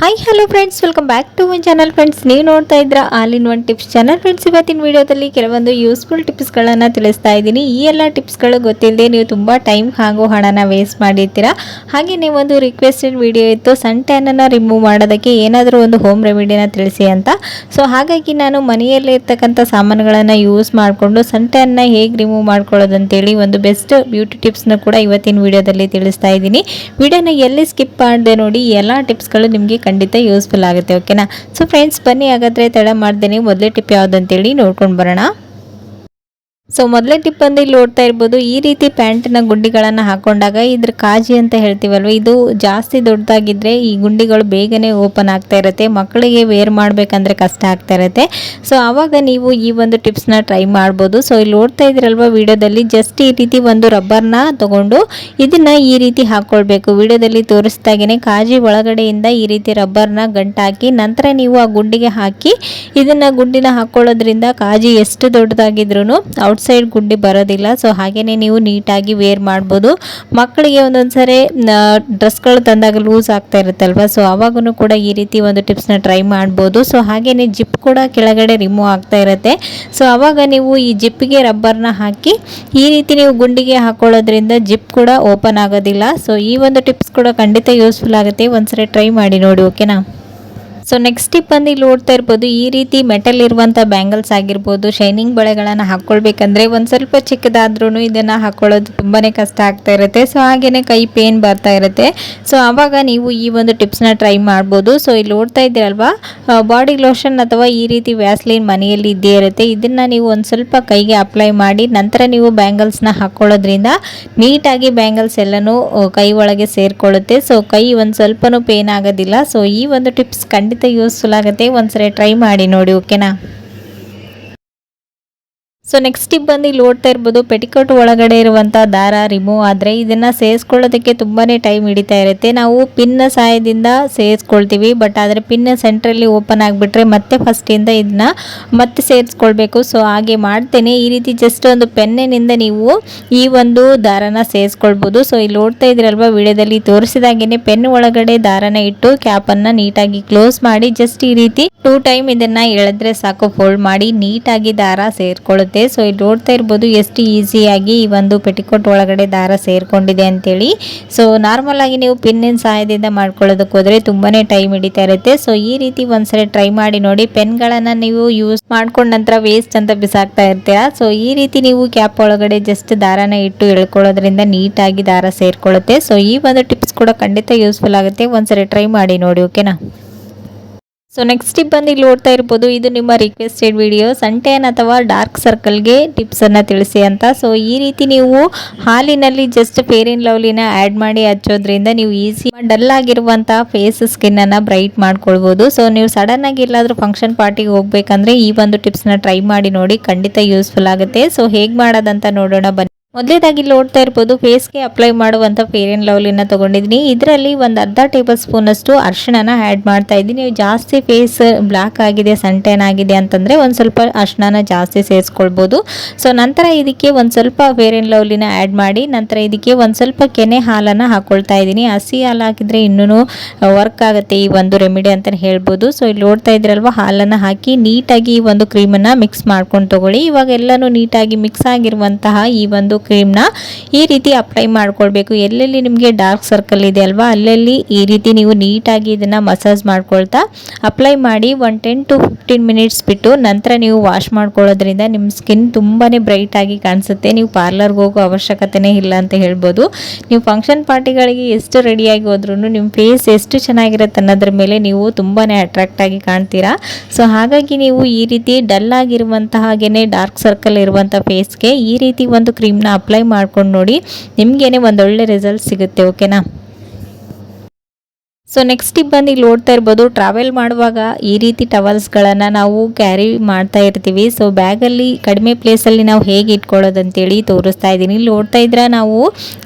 Hi hello friends welcome back to my channel friends ನೀವು ನೋಡ್ತಾ ಇದ್ರ all in one tips channel friends ಇವತ್ತಿನ ವಿಡಿಯೋದಲ್ಲಿ ಕೆಲವೊಂದು ಯೂಸ್ಫುಲ್ ಟಿಪ್ಸ್ಗಳನ್ನು ತಿಳಿಸ್ತಾ ಇದ್ದೀನಿ. ಈ ಎಲ್ಲ ಟಿಪ್ಸ್ಗಳು ಗೊತ್ತಿಲ್ಲದೆ ನೀವು ತುಂಬ ಟೈಮ್ ಹಾಗೂ ಹಣನ ವೇಸ್ಟ್ ಮಾಡಿರ್ತೀರಾ? ಹಾಗೆ ನೀವೊಂದು ರಿಕ್ವೆಸ್ಟೆಡ್ ವಿಡಿಯೋ ಇತ್ತು ಸನ್ ಟ್ಯಾನನ್ನು ರಿಮೂವ್ ಮಾಡೋದಕ್ಕೆ ಏನಾದರೂ ಒಂದು ಹೋಮ್ ರೆಮಿಡಿನ ತಿಳಿಸಿ ಅಂತ. ಸೊ ಹಾಗಾಗಿ ನಾನು ಮನೆಯಲ್ಲೇ ಇರ್ತಕ್ಕಂಥ ಸಾಮಾನುಗಳನ್ನು ಯೂಸ್ ಮಾಡಿಕೊಂಡು ಸನ್ ಟ್ಯಾನ್ನ ಹೇಗೆ ರಿಮೂವ್ ಮಾಡ್ಕೊಳ್ಳೋದು ಅಂತೇಳಿ ಒಂದು ಬೆಸ್ಟ್ ಬ್ಯೂಟಿ ಟಿಪ್ಸ್ನ ಕೂಡ ಇವತ್ತಿನ ವಿಡಿಯೋದಲ್ಲಿ ತಿಳಿಸ್ತಾ ಇದ್ದೀನಿ. ವಿಡಿಯೋನ ಎಲ್ಲಿ ಸ್ಕಿಪ್ ಮಾಡಿದೆ ನೋಡಿ ಎಲ್ಲ ಟಿಪ್ಸ್ಗಳು ನಿಮಗೆ ಖಂಡಿತ ಯೂಸ್ಫುಲ್ ಆಗುತ್ತೆ ಓಕೆನಾ ಸೊ ಫ್ರೆಂಡ್ಸ್ ಬನ್ನಿ, ಹಾಗಾದರೆ ತಡ ಮಾಡ್ದೇನೆ ಮೊದಲೇ ಟಿಪ್ ಯಾವುದಂತೇಳಿ ನೋಡ್ಕೊಂಡು ಬರೋಣ. ಸೊ ಮೊದಲೇ ಟಿಪ್ ಬಂದು ಇಲ್ಲಿ ನೋಡ್ತಾ ಇರ್ಬೋದು. ಈ ರೀತಿ ಪ್ಯಾಂಟ್ನ ಗುಂಡಿಗಳನ್ನು ಹಾಕೊಂಡಾಗ ಇದ್ರ ಕಾಜಿ ಅಂತ ಹೇಳ್ತೀವಲ್ವ, ಇದು ಜಾಸ್ತಿ ದೊಡ್ಡದಾಗಿದ್ರೆ ಈ ಗುಂಡಿಗಳು ಬೇಗನೆ ಓಪನ್ ಆಗ್ತಾ ಇರುತ್ತೆ. ಮಕ್ಕಳಿಗೆ ವೇರ್ ಮಾಡಬೇಕಂದ್ರೆ ಕಷ್ಟ ಆಗ್ತಾ ಇರುತ್ತೆ. ಸೊ ಆವಾಗ ನೀವು ಈ ಒಂದು ಟಿಪ್ಸ್ನ ಟ್ರೈ ಮಾಡ್ಬೋದು. ಸೊ ಇಲ್ಲಿ ನೋಡ್ತಾ ಇದ್ರಲ್ವ ವಿಡಿಯೋದಲ್ಲಿ ಜಸ್ಟ್ ಈ ರೀತಿ ಒಂದು ರಬ್ಬರ್ನ ತಗೊಂಡು ಇದನ್ನ ಈ ರೀತಿ ಹಾಕ್ಕೊಳ್ಬೇಕು ವಿಡಿಯೋದಲ್ಲಿ ತೋರಿಸ್ದಾಗೆ ಕಾಜಿ ಒಳಗಡೆಯಿಂದ ಈ ರೀತಿ ರಬ್ಬರ್ನ ಗಂಟಾಕಿ, ನಂತರ ನೀವು ಆ ಗುಂಡಿಗೆ ಹಾಕಿ ಇದನ್ನ ಗುಂಡಿನ ಹಾಕ್ಕೊಳ್ಳೋದ್ರಿಂದ ಕಾಜಿ ಎಷ್ಟು ದೊಡ್ಡದಾಗಿದ್ರು ಔಟ್ಸೈಡ್ ಗುಂಡಿ ಬರೋದಿಲ್ಲ. ಸೊ ಹಾಗೇನೆ ನೀವು ನೀಟಾಗಿ ವೇರ್ ಮಾಡ್ಬೋದು. ಮಕ್ಕಳಿಗೆ ಒಂದೊಂದು ಸರಿ ಡ್ರೆಸ್ಗಳು ತಂದಾಗ ಲೂಸ್ ಆಗ್ತಾ ಇರುತ್ತಲ್ವ? ಸೊ ಅವಾಗೂ ಕೂಡ ಈ ರೀತಿ ಒಂದು ಟಿಪ್ಸ್ನ ಟ್ರೈ ಮಾಡ್ಬೋದು. ಸೊ ಹಾಗೇನೆ ಜಿಪ್ ಕೂಡ ಕೆಳಗಡೆ ರಿಮೂವ್ ಆಗ್ತಾ ಇರುತ್ತೆ. ಸೊ ಅವಾಗ ನೀವು ಈ ಜಿಪ್ಪಿಗೆ ರಬ್ಬರ್ನ ಹಾಕಿ, ಈ ರೀತಿ ನೀವು ಗುಂಡಿಗೆ ಹಾಕೊಳ್ಳೋದ್ರಿಂದ ಜಿಪ್ ಕೂಡ ಓಪನ್ ಆಗೋದಿಲ್ಲ. ಸೊ ಈ ಒಂದು ಟಿಪ್ಸ್ ಕೂಡ ಖಂಡಿತ ಯೂಸ್ಫುಲ್ ಆಗುತ್ತೆ. ಒಂದ್ಸರಿ ಟ್ರೈ ಮಾಡಿ ನೋಡಿ ಓಕೆನಾ ಸೊ ನೆಕ್ಸ್ಟ್ ಟಿಪ್ ಬಂದು ಇಲ್ಲಿ ನೋಡ್ತಾ ಇರ್ಬೋದು, ಈ ರೀತಿ ಮೆಟಲ್ ಇರುವಂಥ ಬ್ಯಾಂಗಲ್ಸ್ ಆಗಿರ್ಬೋದು ಶೈನಿಂಗ್ ಬಳೆಗಳನ್ನು ಹಾಕ್ಕೊಳ್ಬೇಕಂದ್ರೆ ಒಂದು ಸ್ವಲ್ಪ ಚಿಕ್ಕದಾದ್ರೂ ಇದನ್ನು ಹಾಕ್ಕೊಳ್ಳೋದು ತುಂಬಾ ಕಷ್ಟ ಆಗ್ತಾ ಇರುತ್ತೆ. ಸೊ ಹಾಗೇನೆ ಕೈ ಪೇನ್ ಬರ್ತಾ ಇರುತ್ತೆ. ಸೊ ಆವಾಗ ನೀವು ಈ ಒಂದು ಟಿಪ್ಸ್ನ ಟ್ರೈ ಮಾಡ್ಬೋದು. ಸೊ ಇಲ್ಲಿ ನೋಡ್ತಾ ಇದ್ದೀರಲ್ವಾ? ಬಾಡಿ ಲೋಷನ್ ಅಥವಾ ಈ ರೀತಿ ವ್ಯಾಸ್ಲೈನ್ ಮನೆಯಲ್ಲಿ ಇದ್ದೇ ಇರುತ್ತೆ. ಇದನ್ನು ನೀವು ಒಂದು ಸ್ವಲ್ಪ ಕೈಗೆ ಅಪ್ಲೈ ಮಾಡಿ, ನಂತರ ನೀವು ಬ್ಯಾಂಗಲ್ಸ್ನ ಹಾಕ್ಕೊಳ್ಳೋದ್ರಿಂದ ನೀಟಾಗಿ ಬ್ಯಾಂಗಲ್ಸ್ ಎಲ್ಲನೂ ಕೈ ಒಳಗೆ ಸೇರಿಕೊಳ್ಳುತ್ತೆ. ಸೊ ಕೈ ಒಂದು ಸ್ವಲ್ಪನೂ ಪೇನ್ ಆಗೋದಿಲ್ಲ. ಸೊ ಈ ಒಂದು ಟಿಪ್ಸ್ ಖಂಡಿತ ಯೂಸ್ಫುಲ್ ಆಗುತ್ತೆ. ಒಂದ್ಸರಿ ಟ್ರೈ ಮಾಡಿ ನೋಡಿ ಓಕೆನಾ ಸೊ ನೆಕ್ಸ್ಟ್ ಟಿಪ್ ಬಂದು ಇಲ್ಲಿ ಓಡ್ತಾ ಇರ್ಬೋದು, ಪೆಟಿಕೋಟ್ ಒಳಗಡೆ ಇರುವಂಥ ದಾರ ರಿಮೂವ್ ಆದರೆ ಇದನ್ನು ಸೇರಿಸ್ಕೊಳ್ಳೋದಕ್ಕೆ ತುಂಬಾ ಟೈಮ್ ಹಿಡಿತಾ ಇರುತ್ತೆ. ನಾವು ಪಿನ್ನ ಸಹಾಯದಿಂದ ಸೇರಿಸ್ಕೊಳ್ತೀವಿ ಬಟ್ ಆದರೆ ಪಿನ್ ಸೆಂಟ್ರಲ್ಲಿ ಓಪನ್ ಆಗಿಬಿಟ್ರೆ ಮತ್ತೆ ಫಸ್ಟಿಂದ ಇದನ್ನ ಮತ್ತೆ ಸೇರಿಸ್ಕೊಳ್ಬೇಕು. ಸೊ ಹಾಗೆ ಮಾಡ್ತೇನೆ. ಈ ರೀತಿ ಜಸ್ಟ್ ಒಂದು ಪೆನ್ನಿನಿಂದ ನೀವು ಈ ಒಂದು ದಾರನ ಸೇರಿಸ್ಕೊಳ್ಬೋದು. ಸೊ ಇಲ್ಲಿ ಓಡ್ತಾ ಇದ್ರಲ್ವಾ ವಿಡಿಯೋದಲ್ಲಿ? ತೋರಿಸಿದಾಗೇನೆ ಪೆನ್ ಒಳಗಡೆ ದಾರನ ಇಟ್ಟು ಕ್ಯಾಪನ್ನು ನೀಟಾಗಿ ಕ್ಲೋಸ್ ಮಾಡಿ ಜಸ್ಟ್ ಈ ರೀತಿ ಟೂ ಟೈಮ್ ಇದನ್ನ ಎಳೆದ್ರೆ ಸಾಕು ಫೋಲ್ಡ್ ಮಾಡಿ, ನೀಟಾಗಿ ದಾರ ಸೇರ್ಕೊಳ್ಳುತ್ತೆ. ಸೊ ಇಲ್ಲಿ ನೋಡ್ತಾ ಇರ್ಬೋದು ಎಷ್ಟು ಈಸಿಯಾಗಿ ಈ ಒಂದು ಪೆಟಿಕೋಟ್ ಒಳಗಡೆ ದಾರ ಸೇರ್ಕೊಂಡಿದೆ ಅಂತೇಳಿ. ಸೊ ನಾರ್ಮಲ್ ಆಗಿ ನೀವು ಪಿನ್ನಿನ ಸಹಾಯದಿಂದ ಮಾಡ್ಕೊಳ್ಳೋದಕ್ಕೆ ಹೋದ್ರೆ ತುಂಬಾನೇ ಟೈಮ್ ಹಿಡಿತಾ ಇರುತ್ತೆ. ಸೊ ಈ ರೀತಿ ಒಂದ್ಸರಿ ಟ್ರೈ ಮಾಡಿ ನೋಡಿ ಪೆನ್ಗಳನ್ನ ನೀವು ಯೂಸ್ ಮಾಡ್ಕೊಂಡ ನಂತರ ವೇಸ್ಟ್ ಅಂತ ಬಿಸಾಕ್ತಾ ಇರ್ತೀರಾ? ಸೊ ಈ ರೀತಿ ನೀವು ಕ್ಯಾಪ್ ಒಳಗಡೆ ಜಸ್ಟ್ ದಾರನ ಇಟ್ಟು ಎಳ್ಕೊಳ್ಳೋದ್ರಿಂದ ನೀಟಾಗಿ ದಾರ ಸೇರ್ಕೊಳ್ಳುತ್ತೆ. ಸೊ ಈ ಒಂದು ಟಿಪ್ಸ್ ಕೂಡ ಖಂಡಿತ ಯೂಸ್ಫುಲ್ ಆಗುತ್ತೆ. ಒಂದ್ಸರಿ ಟ್ರೈ ಮಾಡಿ ನೋಡಿ ಓಕೆನಾ ಸೊ ನೆಕ್ಸ್ಟ್ ಟಿಪ್ ಬಂದು ಇಲ್ಲಿ ನೋಡ್ತಾ ಇರ್ಬೋದು, ಇದು ನಿಮ್ಮ ರಿಕ್ವೆಸ್ಟೆಡ್ ವಿಡಿಯೋ ಸಂಟೇನ್ ಅಥವಾ ಡಾರ್ಕ್ ಸರ್ಕಲ್ಗೆ ಟಿಪ್ಸನ್ನು ತಿಳಿಸಿ ಅಂತ. ಸೊ ಈ ರೀತಿ ನೀವು ಹಾಲಿನಲ್ಲಿ ಜಸ್ಟ್ ಫೇರ್ ಇನ್ ಲವ್ಲಿನ ಆ್ಯಡ್ ಮಾಡಿ ಹಚ್ಚೋದ್ರಿಂದ ನೀವು ಈಸಿ ಡಲ್ ಆಗಿರುವಂಥ ಫೇಸ್ ಸ್ಕಿನ್ನನ್ನು ಬ್ರೈಟ್ ಮಾಡ್ಕೊಳ್ಬೋದು. ಸೊ ನೀವು ಸಡನ್ ಆಗಿ ಎಲ್ಲಾದರೂ ಫಂಕ್ಷನ್ ಪಾರ್ಟಿಗೆ ಹೋಗ್ಬೇಕಂದ್ರೆ ಈ ಒಂದು ಟಿಪ್ಸ್ನ ಟ್ರೈ ಮಾಡಿ ನೋಡಿ, ಖಂಡಿತ ಯೂಸ್ಫುಲ್ ಆಗುತ್ತೆ. ಸೊ ಹೇಗೆ ಮಾಡೋದಂತ ನೋಡೋಣ, ಬನ್ನಿ. ಮೊದಲೇದಾಗಿ ನೋಡ್ತಾ ಇರ್ಬೋದು ಫೇಸ್ಗೆ ಅಪ್ಲೈ ಮಾಡುವಂಥ ಫೇರ್ ಆ್ಯಂಡ್ ಲವ್ಲಿನ ತೊಗೊಂಡಿದ್ದೀನಿ. ಇದರಲ್ಲಿ ಒಂದು ಅರ್ಧ ಟೇಬಲ್ ಸ್ಪೂನಷ್ಟು ಅರ್ಶಿಣನ ಆ್ಯಡ್ ಮಾಡ್ತಾ ಇದ್ದೀನಿ. ನೀವು ಜಾಸ್ತಿ ಫೇಸ್ ಬ್ಲ್ಯಾಕ್ ಆಗಿದೆ ಸಂಟೇನ್ ಆಗಿದೆ ಅಂತಂದರೆ ಒಂದು ಸ್ವಲ್ಪ ಅರ್ಶಿಣನ ಜಾಸ್ತಿ ಸೇರಿಸ್ಕೊಳ್ಬೋದು. ಸೊ ನಂತರ ಇದಕ್ಕೆ ಒಂದು ಸ್ವಲ್ಪ ಫೇರ್ ಆ್ಯಂಡ್ ಲವ್ಲಿನ ಆ್ಯಡ್ ಮಾಡಿ, ನಂತರ ಇದಕ್ಕೆ ಒಂದು ಸ್ವಲ್ಪ ಕೆನೆ ಹಾಲನ್ನು ಹಾಕ್ಕೊಳ್ತಾ ಇದ್ದೀನಿ. ಹಸಿ ಹಾಲು ಹಾಕಿದರೆ ಇನ್ನೂ ವರ್ಕ್ ಆಗುತ್ತೆ ಈ ಒಂದು ರೆಮಿಡಿ ಅಂತಲೇ ಹೇಳ್ಬೋದು. ಸೊ ಇಲ್ಲಿ ನೋಡ್ತಾ ಇದ್ರಲ್ವ, ಹಾಲನ್ನು ಹಾಕಿ ನೀಟಾಗಿ ಈ ಒಂದು ಕ್ರೀಮನ್ನು ಮಿಕ್ಸ್ ಮಾಡ್ಕೊಂಡು ತಗೊಳ್ಳಿ. ಇವಾಗ ಎಲ್ಲನೂ ನೀಟಾಗಿ ಮಿಕ್ಸ್ ಆಗಿರುವಂತಹ ಈ ಒಂದು ಕ್ರೀಮ್ನ ಈ ರೀತಿ ಅಪ್ಲೈ ಮಾಡ್ಕೊಳ್ಬೇಕು. ಎಲ್ಲೆಲ್ಲಿ ನಿಮಗೆ ಡಾರ್ಕ್ ಸರ್ಕಲ್ ಇದೆ ಅಲ್ವಾ, ಅಲ್ಲೆಲ್ಲಿ ಈ ರೀತಿ ನೀವು ನೀಟಾಗಿ ಇದನ್ನು ಮಸಾಜ್ ಮಾಡ್ಕೊಳ್ತಾ ಅಪ್ಲೈ ಮಾಡಿ ಒಂದು ಟೆನ್ ಟು ಫಿಫ್ಟೀನ್ ಮಿನಿಟ್ಸ್ ಬಿಟ್ಟು ನಂತರ ನೀವು ವಾಶ್ ಮಾಡ್ಕೊಳ್ಳೋದ್ರಿಂದ ನಿಮ್ಮ ಸ್ಕಿನ್ ತುಂಬಾ ಬ್ರೈಟ್ ಆಗಿ ಕಾಣಿಸುತ್ತೆ. ನೀವು ಪಾರ್ಲರ್ಗೆ ಹೋಗೋ ಅವಶ್ಯಕತೆನೇ ಇಲ್ಲ ಅಂತ ಹೇಳ್ಬೋದು. ನೀವು ಫಂಕ್ಷನ್ ಪಾರ್ಟಿಗಳಿಗೆ ಎಷ್ಟು ರೆಡಿಯಾಗಿ ಹೋದ್ರೂ ನಿಮ್ಮ ಫೇಸ್ ಎಷ್ಟು ಚೆನ್ನಾಗಿರುತ್ತೆ ಅನ್ನೋದ್ರ ಮೇಲೆ ನೀವು ತುಂಬಾ ಅಟ್ರಾಕ್ಟ್ ಆಗಿ ಕಾಣ್ತೀರಾ. ಸೊ ಹಾಗಾಗಿ ನೀವು ಈ ರೀತಿ ಡಲ್ ಆಗಿರುವಂತಹ ಹಾಗೆಯೇ ಡಾರ್ಕ್ ಸರ್ಕಲ್ ಇರುವಂಥ ಫೇಸ್ಗೆ ಈ ರೀತಿ ಒಂದು ಕ್ರೀಮ್ನ ಅಪ್ಲೈ ಮಾಡ್ಕೊಂಡು ನೋಡಿ ನಿಮಗೇನೆ ಒಂದೊಳ್ಳೆ ರಿಸಲ್ಟ್ ಸಿಗುತ್ತೆ ಓಕೆನಾ ಸೊ ನೆಕ್ಸ್ಟ್ ಬಂದು ಇಲ್ಲಿ ನೋಡ್ತಾ ಇರ್ಬೋದು. ಟ್ರಾವೆಲ್ ಮಾಡುವಾಗ ಈ ರೀತಿ ಟವಲ್ಸ್ಗಳನ್ನು ನಾವು ಕ್ಯಾರಿ ಮಾಡ್ತಾ ಇರ್ತೀವಿ. ಸೊ ಬ್ಯಾಗಲ್ಲಿ ಕಡಿಮೆ ಪ್ಲೇಸಲ್ಲಿ ನಾವು ಹೇಗೆ ಇಟ್ಕೊಳ್ಳೋದಂತೇಳಿ ತೋರಿಸ್ತಾ ಇದ್ದೀನಿ. ಇಲ್ಲಿ ನೋಡ್ತಾ ಇದ್ರೆ ನಾವು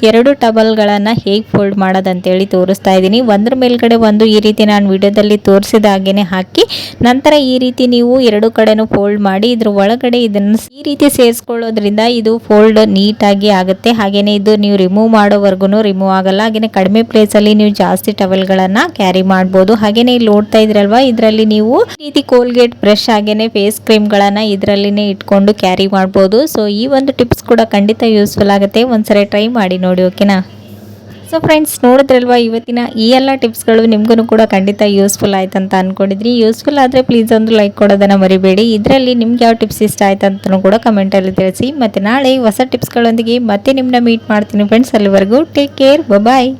ಎರಡು ಟವಲ್ಗಳನ್ನು ಹೇಗೆ ಫೋಲ್ಡ್ ಮಾಡೋದಂತೇಳಿ ತೋರಿಸ್ತಾ ಇದ್ದೀನಿ. ಒಂದ್ರ ಮೇಲ್ಗಡೆ ಒಂದು ಈ ರೀತಿ ನಾನು ವಿಡಿಯೋದಲ್ಲಿ ತೋರಿಸಿದ ಹಾಗೆಯೇ ಹಾಕಿ, ನಂತರ ಈ ರೀತಿ ನೀವು ಎರಡು ಕಡೆನೂ ಫೋಲ್ಡ್ ಮಾಡಿ, ಇದ್ರ ಒಳಗಡೆ ಇದನ್ನು ಈ ರೀತಿ ಸೇರಿಸ್ಕೊಳ್ಳೋದ್ರಿಂದ ಇದು ಫೋಲ್ಡ್ ನೀಟಾಗಿ ಆಗುತ್ತೆ. ಹಾಗೆಯೇ ಇದು ನೀವು ರಿಮೂವ್ ಮಾಡೋವರೆಗೂ ರಿಮೂವ್ ಆಗಲ್ಲ. ಹಾಗೆಯೇ ಕಡಿಮೆ ಪ್ಲೇಸಲ್ಲಿ ನೀವು ಜಾಸ್ತಿ ಟವಲ್ಗಳನ್ನು ಗಳನ್ನು ಕ್ಯಾರಿ ಮಾಡ್ಬೋದು. ಹಾಗೇನೆ ಇಲ್ಲಿ ನೋಡ್ತಾ ಇದ್ರಲ್ವಾ, ಇದರಲ್ಲಿ ನೀವು ರೀತಿ ಕೋಲ್ಗೇಟ್ ಬ್ರಷ್ ಹಾಗೇನೆ ಫೇಸ್ ಕ್ರೀಮ್ಗಳನ್ನು ಇದರಲ್ಲಿನೇ ಇಟ್ಕೊಂಡು ಕ್ಯಾರಿ ಮಾಡ್ಬೋದು. ಸೊ ಈ ಒಂದು ಟಿಪ್ಸ್ ಕೂಡ ಖಂಡಿತ ಯೂಸ್ಫುಲ್ ಆಗುತ್ತೆ. ಒಂದ್ಸರಿ ಟ್ರೈ ಮಾಡಿ ನೋಡಿ ಓಕೆನಾ ಸೊ ಫ್ರೆಂಡ್ಸ್ ನೋಡಿದ್ರಲ್ವಾ, ಇವತ್ತಿನ ಈ ಎಲ್ಲ ಟಿಪ್ಸ್ಗಳು ನಿಮ್ಗೂ ಕೂಡ ಖಂಡಿತ ಯೂಸ್ಫುಲ್ ಆಯ್ತು ಅಂತ ಅನ್ಕೊಂಡಿದ್ರಿ. ಯೂಸ್ಫುಲ್ ಆದರೆ ಪ್ಲೀಸ್ ಒಂದು ಲೈಕ್ ಕೊಡೋದನ್ನು ಮರಿಬೇಡಿ. ಇದರಲ್ಲಿ ನಿಮ್ಗೆ ಯಾವ ಟಿಪ್ಸ್ ಇಷ್ಟ ಆಯ್ತು ಅಂತಲೂ ಕೂಡ ಕಮೆಂಟಲ್ಲಿ ತಿಳಿಸಿ. ಮತ್ತು ನಾಳೆ ಹೊಸ ಟಿಪ್ಸ್ಗಳೊಂದಿಗೆ ಮತ್ತೆ ನಿಮ್ಮನ್ನ ಮೀಟ್ ಮಾಡ್ತೀನಿ ಫ್ರೆಂಡ್ಸ್ ಅಲ್ಲಿವರೆಗೂ ಟೇಕ್ ಕೇರ್ ಬಾಯ್